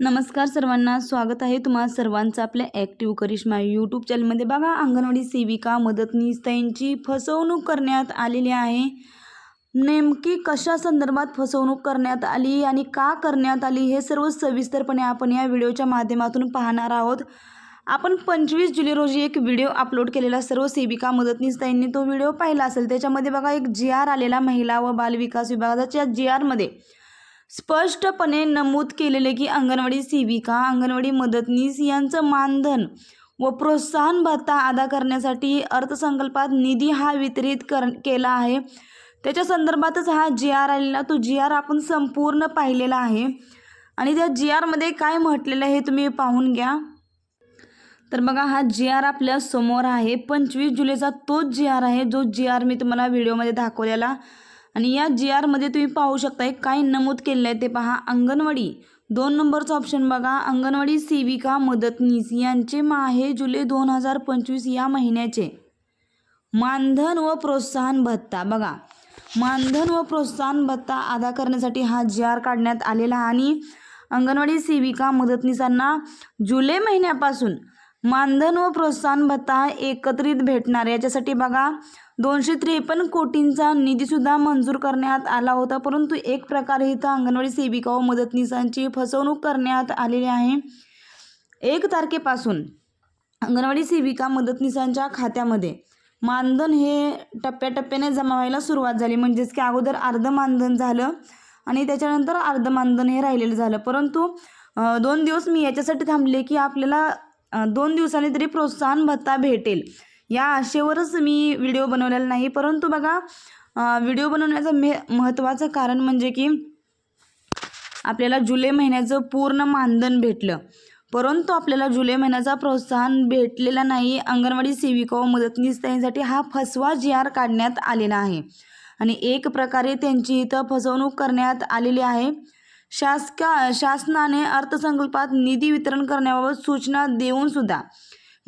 नमस्कार सर्वांना स्वागत आहे तुम्हा सर्वांचं आपल्या ॲक्टिव्ह करिश्मा यूट्यूब चॅनलमध्ये बघा अंगणवाडी सेविका मदतनीस त्यांची फसवणूक करण्यात आलेली आहे. नेमकी कशा संदर्भात फसवणूक करण्यात आली आणि का करण्यात आली हे सर्व सविस्तरपणे आपण या व्हिडिओच्या माध्यमातून पाहणार आहोत. आपण पंचवीस जुलै रोजी एक व्हिडिओ अपलोड केलेला सर्व सेविका मदतनीस ताईंनी तो व्हिडिओ पाहिला असेल. त्याच्यामध्ये बघा एक जी आर आलेला महिला व बालविकास विभागाच्या जी आरमध्ये स्पष्टपणे नमूद केलेले की अंगणवाडी सेविका अंगणवाडी मदतनीस यांचं मानधन व प्रोत्साहन भत्ता अदा करण्यासाठी अर्थसंकल्पात निधी हा वितरित कर केला आहे. त्याच्या संदर्भातच हा जी आर आलेला तो जी आर आपण संपूर्ण पाहिलेला आहे. आणि त्या जी आरमध्ये काय म्हटलेलं आहे हे तुम्ही पाहून घ्या. तर बघा हा जी आर आपल्यासमोर आहे. पंचवीस जुलैचा तोच जी आर आहे जो जी आर मी तुम्हाला व्हिडिओमध्ये दाखवलेला. आणि या जी आरमध्ये तुम्ही पाहू शकताय काय नमूद केलेलं आहे ते पहा. अंगणवाडी. दोन नंबरचं ऑप्शन बघा. अंगणवाडी सेविका मदतनीस यांचे माहे जुलै दोन हजार पंचवीस या महिन्याचे. मानधन व प्रोत्साहन भत्ता. बघा. मानधन व प्रोत्साहन भत्ता अदा करण्यासाठी हा जी आर काढण्यात आलेला आणि अंगणवाडी सेविका मदतनीसांना जुलै महिन्यापासून मानधन व प्रोत्साहन भत्ता एकत्रित भेटणार याच्यासाठी बघा. दोनशे त्रेपन्न कोटींचा निधीसुद्धा मंजूर करण्यात आला होता परंतु एक प्रकारे इथं अंगणवाडी सेविका व मदतनीसांची फसवणूक करण्यात आलेली आहे. एक तारखेपासून अंगणवाडी सेविका मदतनीसांच्या खात्यामध्ये मानधन हे टप्प्याटप्प्याने जमा व्हायला सुरुवात झाली. म्हणजेच की अगोदर अर्ध मानधन झालं आणि त्याच्यानंतर अर्ध मानधन हे राहिलेलं झालं. परंतु दोन दिवस मी याच्यासाठी थांबले की आपल्याला दोन दिवसांनी तरी प्रोत्साहन भत्ता भेटेल. या आशेवरच मी व्हिडिओ बनवलेला नाही परंतु बघा व्हिडिओ बनवण्याचं मे महत्त्वाचं कारण म्हणजे की आपल्याला जुलै महिन्याचं पूर्ण मानधन भेटलं. परंतु आपल्याला जुलै महिन्याचा प्रोत्साहन भेटलेला नाही अंगणवाडी सेविका व मदतनीस हा फसवा जी आर काढण्यात आलेला आहे. आणि एक प्रकारे त्यांची इथं फसवणूक करण्यात आलेली आहे. शासका शासनाने अर्थसंकल्पात निधी वितरण करण्याबाबत सूचना देऊन सुद्धा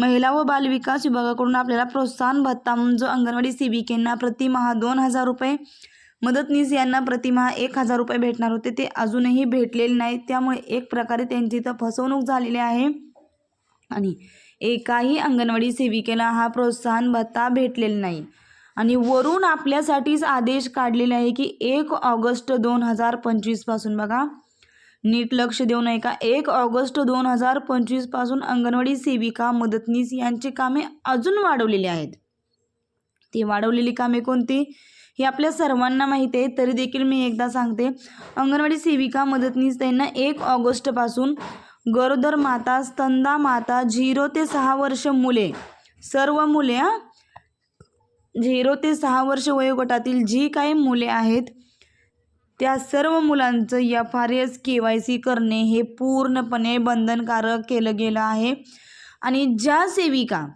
महिला व बालविकास विभागाकडून आपल्याला प्रोत्साहन भत्ता जो अंगणवाडी सेविकेंना प्रतिमहा दोन हजार रुपये मदतनीस यांना प्रतिमहा एक हजार रुपये भेटणार होते ते अजूनही भेटलेले नाही त्यामुळे एक प्रकारे त्यांची इथं फसवणूक झालेली आहे. आणि एकाही अंगणवाडी सेविकेला हा प्रोत्साहन भत्ता भेटलेला नाही. आणि वरून आपल्यासाठीच आदेश काढलेले आहे की एक ऑगस्ट दोन हजार पंचवीसपासून बघा नीट लक्ष देऊ नये का एक ऑगस्ट दोन हजार पंचवीसपासून अंगणवाडी सेविका मदतनीस यांची कामे अजून वाढवलेली आहेत. ती वाढवलेली कामे कोणती? हे आपल्या सर्वांना माहीत आहे. तरी देखील मी एकदा सांगते. अंगणवाडी सेविका मदतनीस त्यांना एक ऑगस्टपासून गरोदर माता स्तंदा माता झिरो ते सहा वर्ष मुले सर्व मुले झिरो ते सहा वर्ष वयोगटातील जी काही मुले आहेत त्या सर्व मुलांचं F R S K Y C करणे हे पूर्णपणे बंधनकारक केलं गेलं आहे. आणि ज्या सेविका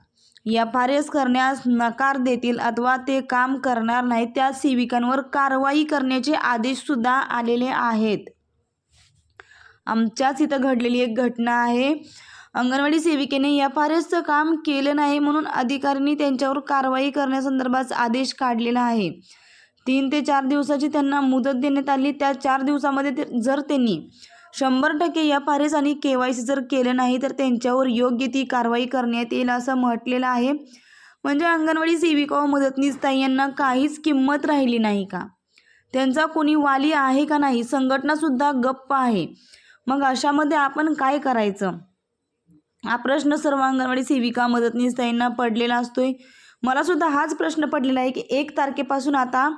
एफ आर एस करण्यास नकार देतील अथवा ते काम करणार नाहीत त्या सेविकांवर कारवाई करण्याचे आदेशसुद्धा आलेले आहेत. आमच्याच इथं घडलेली एक घटना आहे. अंगणवाडी सेविकेने एफ आर एसचं काम केलं नाही म्हणून अधिकाऱ्यांनी त्यांच्यावर कारवाई करण्यासंदर्भात आदेश काढलेला आहे. तीन ते चार दिवसाची त्यांना मुदत देण्यात आली. त्या चार दिवसामध्ये ते जर त्यांनी शंभर टक्के एफ आर एस आणि के वाय सी जर केलं नाही तर त्यांच्यावर योग्य ती कारवाई करण्यात येईल असं म्हटलेलं आहे. म्हणजे अंगणवाडी सेविका व मदतनीस ताई यांना काहीच किंमत राहिली नाही का? त्यांचा कोणी वाली आहे का नाही? संघटनासुद्धा गप्प आहे. मग अशामध्ये आपण काय करायचं? हा प्रश्न सर्व अंगणवाडी सेविका मदतनीस ताईंना पडलेला असतोय. मला सुद्धा हाच प्रश्न पडलेला आहे की एक तारखेपासून आता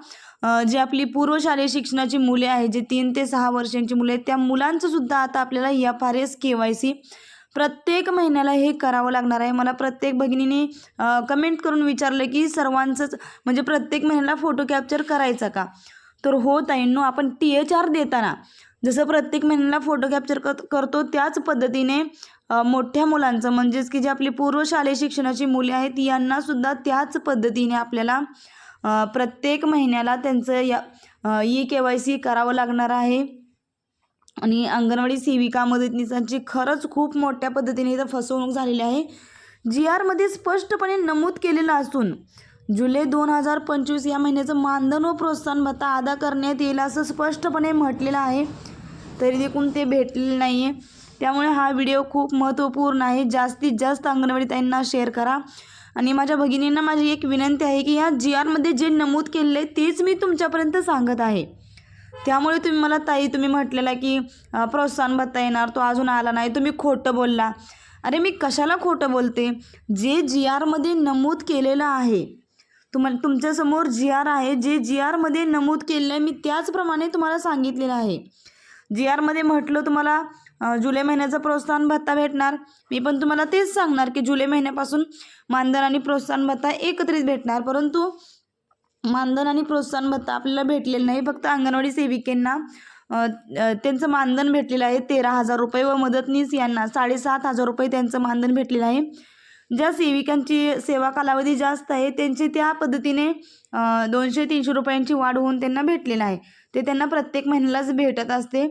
जी आपली पूर्वशालेय शिक्षणाची मुले आहेत जे तीन ते सहा वर्षांची मुले आहेत त्या मुलांचं सुद्धा आता आपल्याला या फार एस के वाय सी प्रत्येक महिन्याला हे करावं लागणार आहे. मला प्रत्येक भगिनीने कमेंट करून विचारलं की सर्वांचंच म्हणजे प्रत्येक महिन्याला फोटो कॅप्चर करायचा का? तर हो ताईंनो आपण टी एच आर देताना जसं प्रत्येक महिन्याला फोटो कॅप्चर कर करतो त्याच पद्धतीने मोठ्या मुलांचं. म्हणजेच की जे आपली पूर्व शालेय शिक्षणाची मुले आहेत यांनासुद्धा त्याच पद्धतीने आपल्याला प्रत्येक महिन्याला त्यांचं या ई के वाय सी करावं लागणार आहे. आणि अंगणवाडी सेविका मदतनीसांची खरंच खूप मोठ्या पद्धतीने इथं फसवणूक झालेली आहे. जी आरमध्ये स्पष्टपणे नमूद केलेलं असून जुलै दोन हजार पंचवीस या महिन्याचं मानधन व प्रोत्साहन भत्ता अदा करण्यात येईल असं स्पष्टपणे म्हटलेलं आहे. तरी देखून ते भेटलेलं नाही आहे त्यामुळे हा व्हिडिओ खूप महत्त्वपूर्ण आहे. जास्तीत जास्त अंगणवाडी ताईंना शेअर करा. आणि माझ्या भगिनींना माझी एक विनंती आहे की ह्या जी आरमध्ये जे नमूद केलेलं आहे तेच मी तुमच्यापर्यंत सांगत आहे. त्यामुळे तुम्ही मला ताई तुम्ही म्हटलेला की प्रोत्साहन भत्ता येणार तो अजून आला नाही. तुम्ही खोटं बोलला. अरे मी कशाला खोटं बोलते? जे जी आरमध्ये नमूद केलेलं आहे तुम्हाला तुमच्यासमोर जी आर आहे जे जी आरमध्ये नमूद केलेलं आहे मी त्याचप्रमाणे तुम्हाला सांगितलेलं आहे. जी आरमध्ये म्हटलं तुम्हाला जुलै महिन्याचा प्रोत्साहन भत्ता भेटणार. मी पण तुम्हाला तेच सांगणार की जुलै महिन्यापासून मानधन आणि प्रोत्साहन भत्ता एकत्रित भेटणार. परंतु मानधन आणि प्रोत्साहन भत्ता आपल्याला भेटलेलं नाही. फक्त अंगणवाडी सेविकेंना त्यांचं मानधन भेटलेलं आहे तेरा हजार रुपये व मदतनीस यांना साडेसात हजार रुपये त्यांचं मानधन भेटलेलं आहे. ज्या सेविकांची सेवा कालावधी जास्त आहे त्यांची त्या पद्धतीने दोनशे तीनशे रुपयांची वाढ होऊन त्यांना भेटलेलं आहे. ते त्यांना प्रत्येक महिन्यालाच भेटत असते.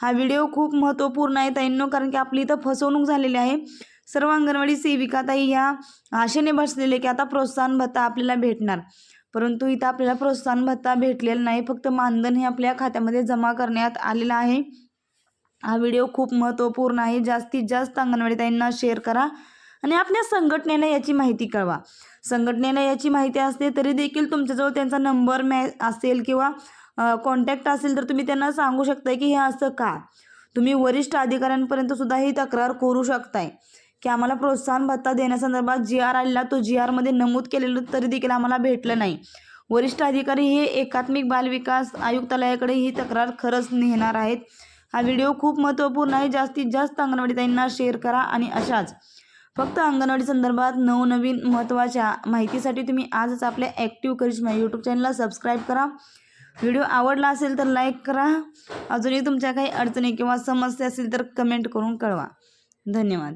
हा व्हिडिओ खूप महत्त्वपूर्ण आहे ताईंनो कारण की आपली इथं फसवणूक झालेली आहे. सर्व अंगणवाडी सेविका ताई ह्या आशेने बसलेले की आता प्रोत्साहन भत्ता आपल्याला भेटणार. परंतु इथं आपल्याला प्रोत्साहन भत्ता भेटलेला नाही फक्त मानधन हे आपल्या खात्यामध्ये जमा करण्यात आलेलं आहे. हा व्हिडिओ खूप महत्त्वपूर्ण आहे. जास्तीत जास्त अंगणवाडी ताईंना शेअर करा आणि आपल्या संघटनेला याची माहिती कळवा. संघटनेला याची माहिती असते तरी देखील तुमच्याजवळ त्यांचा नंबर मॅ असेल किंवा कॉन्टॅक्ट असेल तर तुम्ही त्यांना सांगू शकताय की हे असं का? तुम्ही वरिष्ठ अधिकाऱ्यांपर्यंत सुद्धा ही तक्रार करू शकताय. की आम्हाला प्रोत्साहन भत्ता देण्यासंदर्भात जी आर आलेला तो जी आरमध्ये नमूद केलेलं तरी देखील आम्हाला भेटलं नाही. वरिष्ठ अधिकारी हे एकात्मिक बालविकास आयुक्तालयाकडे ही तक्रार खरंच नेणार आहेत. हा व्हिडिओ खूप महत्त्वपूर्ण आहे. जास्तीत जास्त अंगणवाडी ताईंना शेअर करा आणि अशाच. फक्त अंगणवाडी संदर्भात नवनवीन महत्त्वाच्या माहितीसाठी तुम्ही आजच आपल्या ॲक्टिव्ह करिश्मा यूट्यूब चॅनलला सबस्क्राईब करा. व्हिडिओ आवडला असेल तर लाईक करा. अजूनही तुमच्या काही अडचणी किंवा समस्या असेल तर कमेंट करून कळवा. धन्यवाद.